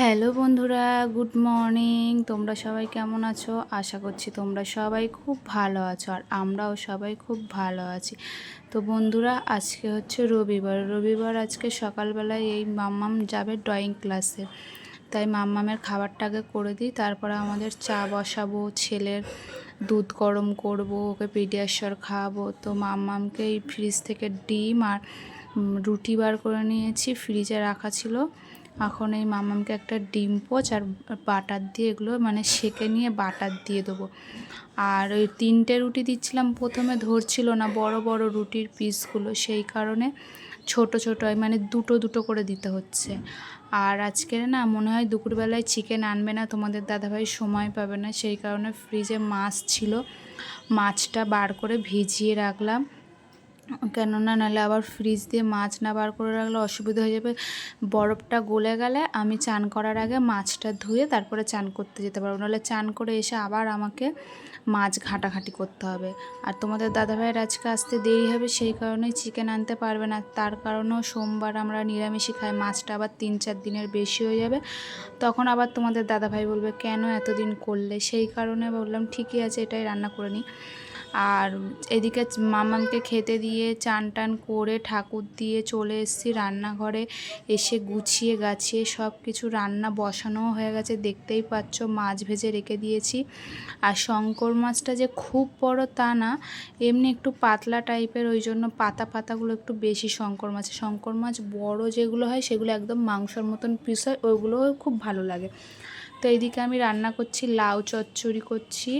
Hello বন্ধুরা, good morning. তোমরা সবাই কেমন আছো? আশা করছি তোমরা সবাই খুব ভালো আছো আর আমরাও সবাই খুব ভালো আছি। তো বন্ধুরা, আজকে হচ্ছে রবিবার। রবিবার আজকে সকালবেলায় এই মাম্মাম যাবে ড্রয়িং ক্লাসে তাই মাম্মামের খাবারটাকে করে দিই, তারপরে আমাদের চা বসাবো, ছেলের দুধ গরম করব, ওকে পিডিয়াশ্বর খাওয়াবো। তো মাম্মামকে এই ফ্রিজ থেকে ডিম আর রুটি বার করে নিয়েছি ফ্রিজে রাখা ছিল। এখন এই মামামকে একটা ডিম পোচ আর বাটার দিয়ে এগুলো মানে সেকে নিয়ে বাটার দিয়ে দেবো। আর ওই তিনটে রুটি দিচ্ছিলাম প্রথমে, ধরছিল না বড় বড় রুটির পিসগুলো, সেই কারণে ছোট ছোট মানে দুটো দুটো করে দিতে হচ্ছে। আর আজকে না মনে হয় দুপুরবেলায় চিকেন আনবে না, তোমাদের দাদাভাই সময় পাবে না, সেই কারণে ফ্রিজে মাছ ছিল। মাছটা বার করে ভিজিয়ে রাখলাম। কেননা নাহলে আবার ফ্রিজ দিয়ে মাছ না বার করে রাখলে অসুবিধা হয়ে যাবে। বরফটা গলে গেলে আমি চান করার আগে মাছটা ধুয়ে তারপরে চান করতে যেতে পারব। নাহলে চান করে এসে আবার আমাকে মাছ ঘাটাঘাটি করতে হবে। আর তোমাদের দাদাভাইয়ের আজকে আসতে দেরি হবে, সেই কারণেই চিকেন আনতে পারবে না। তার কারণেও সোমবার আমরা নিরামিষই খাই, মাছটা আবার তিন চার দিনের বেশি হয়ে যাবে। তখন আবার তোমাদের দাদাভাই বলবে, কেন এতদিন করলে? সেই কারণে বললাম, ঠিকই আছে, এটাই রান্না করে নিই। আর এদিকে মামামকে খেতে দিয়ে চান টান করে ঠাকুর দিয়ে চলে এসেছি রান্নাঘরে। এসে গুছিয়ে গাছিয়ে সব কিছু রান্না বসানোও হয়ে গেছে। দেখতেই পাচ্ছ মাছ ভেজে রেখে দিয়েছি। আর শঙ্কর মাছটা যে খুব বড় তা না, এমনি একটু পাতলা টাইপের, ওই জন্য পাতা পাতাগুলো একটু বেশি শঙ্কর মাছ শঙ্কর মাছ বড় যেগুলো হয় সেগুলো একদম মাংসর মতন পিস হয়, ওইগুলোও খুব ভালো লাগে। তো এইদিকে আমি রান্না করছি, লাউ চচ্চড়ি করছি।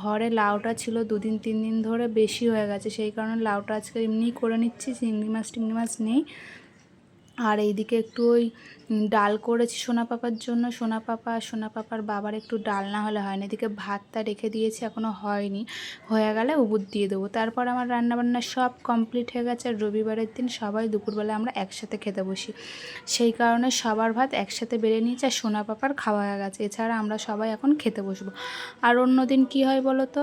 ঘরে লাউটা ছিল দুদিন, তিন দিন ধরে বেশি হয়ে গেছে। সেই কারণে লাউটা আজকে এমনিই করে নিচ্ছি, চিংড়ি মাছ, টিংড়ি মাছ নেই। আর এইদিকে একটু ওই ডাল করেছি সোনা পাপার জন্য। সোনা পাপা সোনা পাপার বাবার একটু ডাল না হলে হয় না এদিকে ভাতটা রেখে দিয়েছি এখনও হয়নি। হয়ে গেলে উবুর দিয়ে দেবো। তারপর আমার রান্নাবান্না সব কমপ্লিট হয়ে গেছে আর রবিবারের দিন সবাই দুপুরবেলা আমরা একসাথে খেতে বসি। সেই কারণে সবার ভাত একসাথে বেড়ে নিয়েছি আর সোনা পাপার খাওয়া হয়ে গেছে। এছাড়া আমরা সবাই এখন খেতে বসবো। আর অন্য দিন কী হয় বলো তো?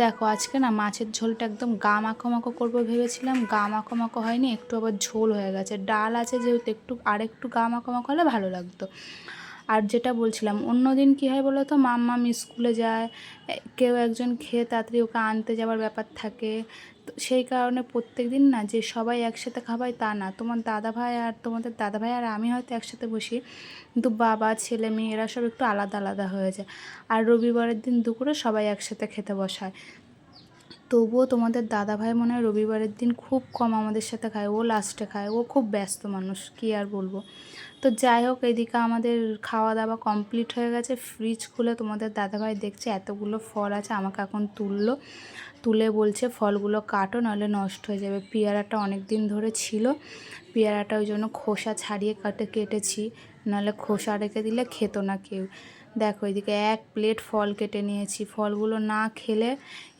দেখো আজকে না মাছের ঝোলটা একদম গা মাখো মাখো করব ভেবেছিলাম। গা মাখো মাখো হয়নি, একটু আবার ঝোল হয়ে গেছে। ডাল আছে যেহেতু একটু, আর একটু গা মাখো মাখো হলে ভালো লাগতো। আর যেটা বলছিলাম, অন্য দিন কী হয় বলো তো মাম্মাম স্কুলে যায়, কেউ একজন খেয়ে তাড়াতাড়ি ওকে আনতে যাওয়ার ব্যাপার থাকে। তো সেই কারণে প্রত্যেক দিন না যে সবাই একসাথে খাবাই তা না। তোমার দাদা ভাই আর তোমাদের দাদা ভাই আর আমি হয়তো একসাথে বসি, কিন্তু বাবা, ছেলে মেয়ে এরা সব একটু আলাদা আলাদা হয়ে যায়। আর রবিবারের দিন দুপুরে সবাই একসাথে খেতে বসায়। তবুও তোমাদের দাদা ভাই মনে হয় রবিবারের দিন খুব কম আমাদের সাথে খায়। ও লাস্টে খায়। ও খুব ব্যস্ত মানুষ, কী আর বলব? তো যাই হোক, এদিকে আমাদের খাওয়া দাওয়া কমপ্লিট হয়ে গেছে। ফ্রিজ খুলে তোমাদের দাদাভাই দেখছে, এতগুলো ফল আছে, আমাকে এখন তুললো। তুলে বলছে, ফলগুলো কাটো, নাহলে নষ্ট হয়ে যাবে। পেয়ারাটা অনেক দিন ধরে ছিল। পেয়ারাটা ওই জন্য খোসা ছাড়িয়ে কাটে, কেটেছি। নাহলে খোসা রেখে দিলে খেত না কেউ। দেখো, এদিকে এক প্লেট ফল কেটে নিয়েছি। ফলগুলো না খেলে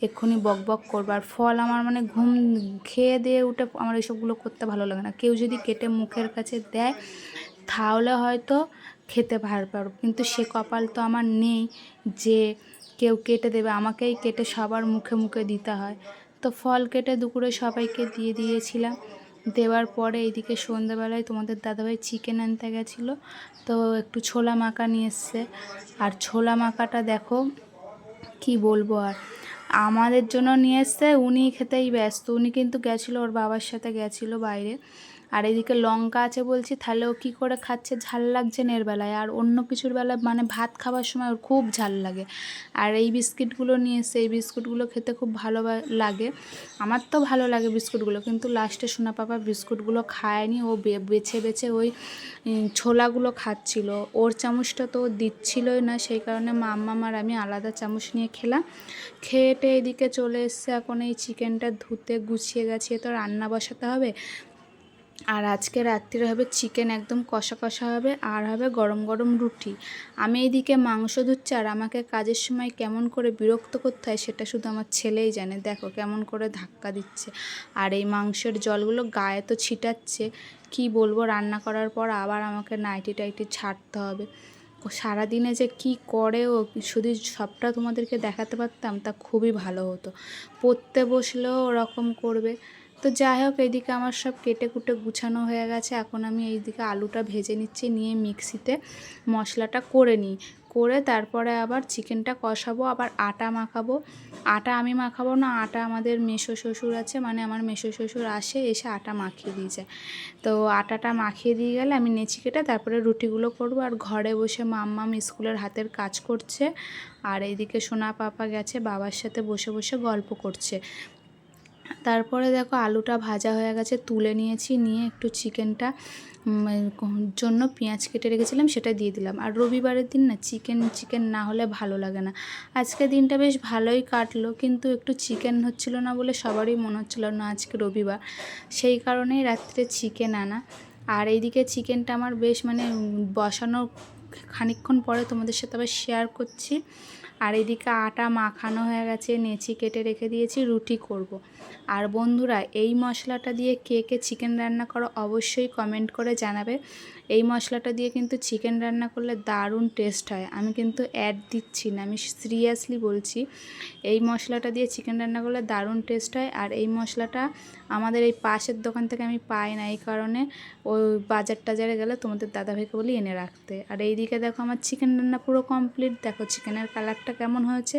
এক্ষুনি বক বক করব। আর ফল আমার মানে ঘুম খেয়ে দিয়ে উঠে আমার এসবগুলো করতে ভালো লাগে না। কেউ যদি কেটে মুখের কাছে দেয়, তাহলে হয়তো খেতে ভার পারব। কিন্তু সে কপাল তো আমার নেই যে কেউ কেটে দেবে। আমাকেই কেটে সবার মুখে মুখে দিতে হয়। তো ফল কেটে দুপুরে সবাইকে দিয়ে দিয়েছিলাম। দেওয়ার পরে এইদিকে সন্ধ্যেবেলায় তোমাদের দাদাভাই চিকেন আনতে গেছিল, তো একটু ছোলা মাখা নিয়ে এসছে। আর ছোলা মাখাটা দেখো, কি বলব আর। আমাদের জন্য নিয়ে এসছে, উনি খেতেই ব্যস্ত, উনি কিন্তু গেছিল, ওর বাবার সাথে গেছিল বাইরে। আর এদিকে লঙ্কা আছে বলছি, তাহলে ও কী করে খাচ্ছে? ঝাল লাগছে না এর বেলায়। আর অন্য কিছুর বেলায় মানে ভাত খাওয়ার সময় ওর খুব ঝাল লাগে। আর এই বিস্কিটগুলো নিয়ে এসে, এই বিস্কুটগুলো খেতে খুব ভালো লাগে। আমার তো ভালো লাগে বিস্কুটগুলো, কিন্তু লাস্টে সোনা পাপা বিস্কুটগুলো খায়নি। ও বেছে বেছে ওই ছোলাগুলো খাচ্ছিল। ওর চামচটা তো দিচ্ছিলই না, সেই কারণে মাম্মা আর আমি আলাদা চামচ নিয়ে খেলাম। খেয়ে টেয়ে এদিকে চলে এসছে। এখন এই চিকেনটা ধুতে গুছিয়ে গেছিয়ে তো রান্না বসাতে হবে। আর আজকে রাত্রিরে হবে চিকেন একদম কষা কষা হবে আর হবে গরম গরম রুটি। আমি এইদিকে মাংস ধুচ্ছি আর আমাকে কাজের সময় কেমন করে বিরক্ত করতে হয় সেটা শুধু আমার ছেলেই জানে। দেখো কেমন করে ধাক্কা দিচ্ছে। আর এই মাংসের জলগুলো গায়ে তো ছিটাচ্ছে। কি বলব, রান্না করার পর আবার আমাকে নাইটি টাইটি ছাড়তে হবে। সারাদিনে যে কি করে ও, শুধু সবটা তোমাদেরকে দেখাতে পারতাম তা খুবই ভালো হতো। পড়তে বসলেও ওরকম করবে। তো যাই হোক এইদিকে আমার সব কেটে কুটে গুছানো হয়ে গেছে। এখন আমি এইদিকে আলুটা ভেজে নিচ্ছি, নিয়ে মিক্সিতে মশলাটা করে নিই। করে তারপরে আবার চিকেনটা কষাবো, আবার আটা মাখাবো। আটা আমি মাখাবো না, আটা আমাদের মেসো শ্বশুর আছে মানে আমার মেসো শ্বশুর আসে, এসে আটা মাখিয়ে দিয়ে যায়। তো আটাটা মাখিয়ে দিয়ে গেলে আমি নেচি কেটে তারপরে রুটিগুলো করব। আর ঘরে বসে মাম্মাম স্কুলের হাতের কাজ করছে, আর এইদিকে সোনা পাপা গেছে, বাবার সাথে বসে বসে গল্প করছে। তারপরে দেখো আলুটা ভাজা হয়ে গেছে তুলে নিয়েছি নিয়ে একটু চিকেনটা জন্য পেঁয়াজ কেটে রেখেছিলাম সেটা দিয়ে দিলাম। আর রবিবারের দিন না চিকেন চিকেন না হলে ভালো লাগে না। আজকে দিনটা বেশ ভালোই কাটলো কিন্তু একটু চিকেন হচ্ছিল না বলে সবারই মনে হচ্ছিল না আজকে রবিবার। সেই কারণেই রাত্রে চিকেন আনা। আর এইদিকে চিকেনটা আমার বেশ মানে উম, বসানোর খানিকক্ষণ পরে তোমাদের সাথে আবার শেয়ার করছি। আর এদিকে আটা মাখানো হয়ে গেছে, নেচি কেটে রেখে দিয়েছি, রুটি করব। আর বন্ধুরা, এই মশলাটা দিয়ে কে কে চিকেন রান্না করো অবশ্যই কমেন্ট করে জানাবে। এই মশলাটা দিয়ে কিন্তু চিকেন রান্না করলে দারুণ টেস্ট হয়। আমি কিন্তু অ্যাড দিচ্ছি না, আমি সিরিয়াসলি বলছি, এই মশলাটা দিয়ে চিকেন রান্না করলে দারুণ টেস্ট হয়। আর এই মশলাটা আমাদের এই পাশের দোকান থেকে আমি পাই না, এই কারণে ওই বাজার টাজারে গেলে তোমাদের দাদাভাইকে বলি এনে রাখতে। আর এইদিকে দেখো আমার চিকেন রান্না পুরো কমপ্লিট দেখো চিকেনের কালারটা কেমন হয়েছে?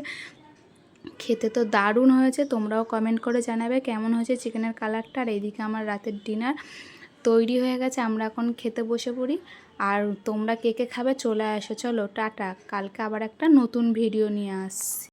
খেতে তো দারুণ হয়েছে, তোমরাও কমেন্ট করে জানাবে কেমন হয়েছে চিকেনের কালারটা আর এইদিকে আমার রাতের ডিনার তৈরি হয়ে গেছে, আমরা এখন খেতে বসে পড়ি। আর তোমরা কে কে খাবে চলে আসো চলো, টাটা। কালকে আবার একটা নতুন ভিডিও নিয়ে আসছি।